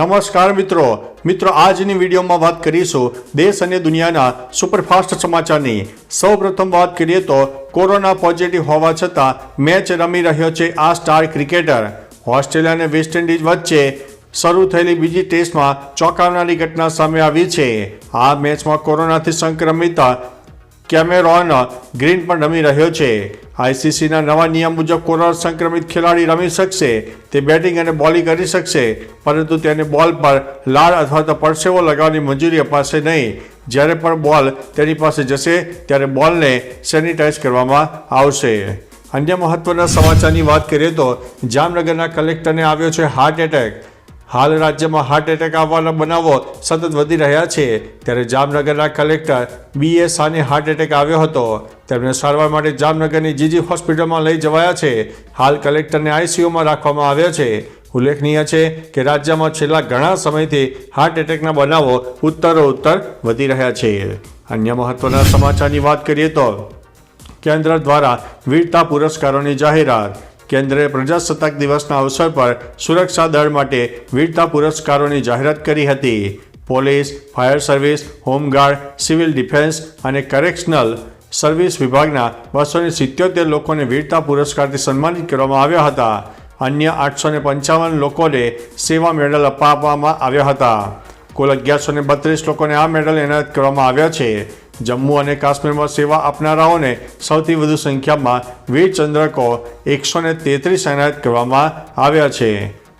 નમસ્કાર મિત્રો. મિત્રો, આજની વિડીયોમાં વાત કરીશું દેશ અને દુનિયાના સુપરફાસ્ટ સમાચારની. સૌપ્રથમ વાત કરીએ તો કોરોના પોઝિટિવ હોવા છતાં મેચ રમી રહ્યો છે આ સ્ટાર ક્રિકેટર. ઓસ્ટ્રેલિયા અને વેસ્ટ ઇન્ડિઝ વચ્ચે શરૂ થયેલી બીજી ટેસ્ટમાં ચોંકાવનારી ઘટના સામે આવી છે. આ મેચમાં કોરોનાથી સંક્રમિત કેમેરોન ગ્રીન પણ રમી રહ્યો છે. આઈસીસીના નવા નિયમ મુજબ કોરોના સંક્રમિત ખેલાડી રમી શકશે. તે બેટિંગ અને બોલિંગ કરી શકશે, પરંતુ તેને બોલ પર લાળ અથવા તો પરસેવો લગાવવાની મંજૂરી અપાશે નહીં. જ્યારે પણ બોલ તેની પાસે જશે, ત્યારે બોલને સેનિટાઈઝ કરવામાં આવશે. અન્ય મહત્વના સમાચારની વાત કરીએ તો જામનગરના કલેક્ટરને આવ્યો છે હાર્ટ એટેક. હાલ રાજ્યમાં હાર્ટ એટેક આવવાના બનાવો સતત વધી રહ્યા છે. ત્યારે જામનગરના collector B A Sane heart attack આવ્યો હતો. તેમને સારવાર માટે જામનગરની જીજી હોસ્પિટલમાં લઈ જવાયા છે. હાલ કલેક્ટરને આઈસીયુમાં રાખવામાં આવ્યા છે. ઉલ્લેખનીય છે કે રાજ્યમાં છેલ્લા ઘણા સમયથી હાર્ટ એટેકના બનાવો ઉત્તરોત્તર વધી રહ્યા છે. અન્ય મહત્વના સમાચારની વાત કરીએ તો કેન્દ્ર દ્વારા વીરતા પુરસ્કારોની જાહેરાત. કેન્દ્રએ પ્રજાસત્તાક દિવસના અવસર પર સુરક્ષા દળ માટે વીરતા પુરસ્કારોની જાહેરાત કરી હતી. Police, fire service, home guard, civil defence અને કરેક્શનલ સર્વિસ વિભાગના બસોને સિત્યોતેર લોકોને વીરતા પુરસ્કારથી સન્માનિત કરવામાં આવ્યા હતા. અન્ય આઠસો પંચાવન લોકોને સેવા મેડલ અપાવવામાં આવ્યા હતા. કુલ અગિયારસો બત્રીસ લોકોને આ મેડલ એનાયત કરવામાં આવ્યા છે. જમ્મુ અને કાશ્મીરમાં સેવા આપનારાઓને સૌથી વધુ સંખ્યામાં વીર ચંદ્રકો એકસો ને તેત્રીસ એનાયત કરવામાં આવ્યા છે.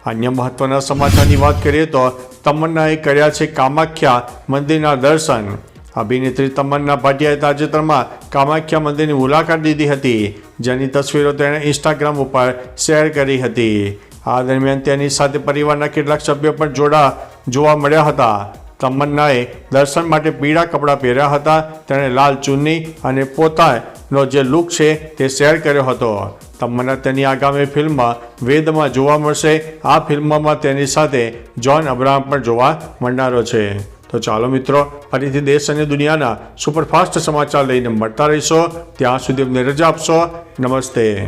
અન્ય મહત્વના સમાચારની વાત કરીએ તો તમન્નાએ કર્યા છે કામાખ્યા મંદિરના દર્શન. અભિનેત્રી તમન્ના ભાટિયાએ તાજેતરમાં કામાખ્યા મંદિરની મુલાકાત લીધી હતી, જેની તસવીરો તેણે ઇન્સ્ટાગ્રામ ઉપર શેર કરી હતી. આ દરમિયાન તેની સાથે પરિવારના કેટલાક સભ્યો પણ જોડા જોવા મળ્યા હતા. તમન્નાએ દર્શન માટે પીળા કપડાં પહેર્યા હતા. તેણે લાલ ચુન્ની અને પોતાનો જે લુક છે તે શેર કર્યો હતો. તમન્ના તેની આગામી ફિલ્મમાં વેદમાં જોવા મળશે. આ ફિલ્મમાં તેની સાથે જોન અબ્રાહમ પણ જોવા મળનારો છે. તો ચાલો મિત્રો, ફરીથી દેશ અને દુનિયાના સુપરફાસ્ટ સમાચાર લઈને મળતા રહીશો. ત્યાં સુધી અમને રજા આપશો. નમસ્તે.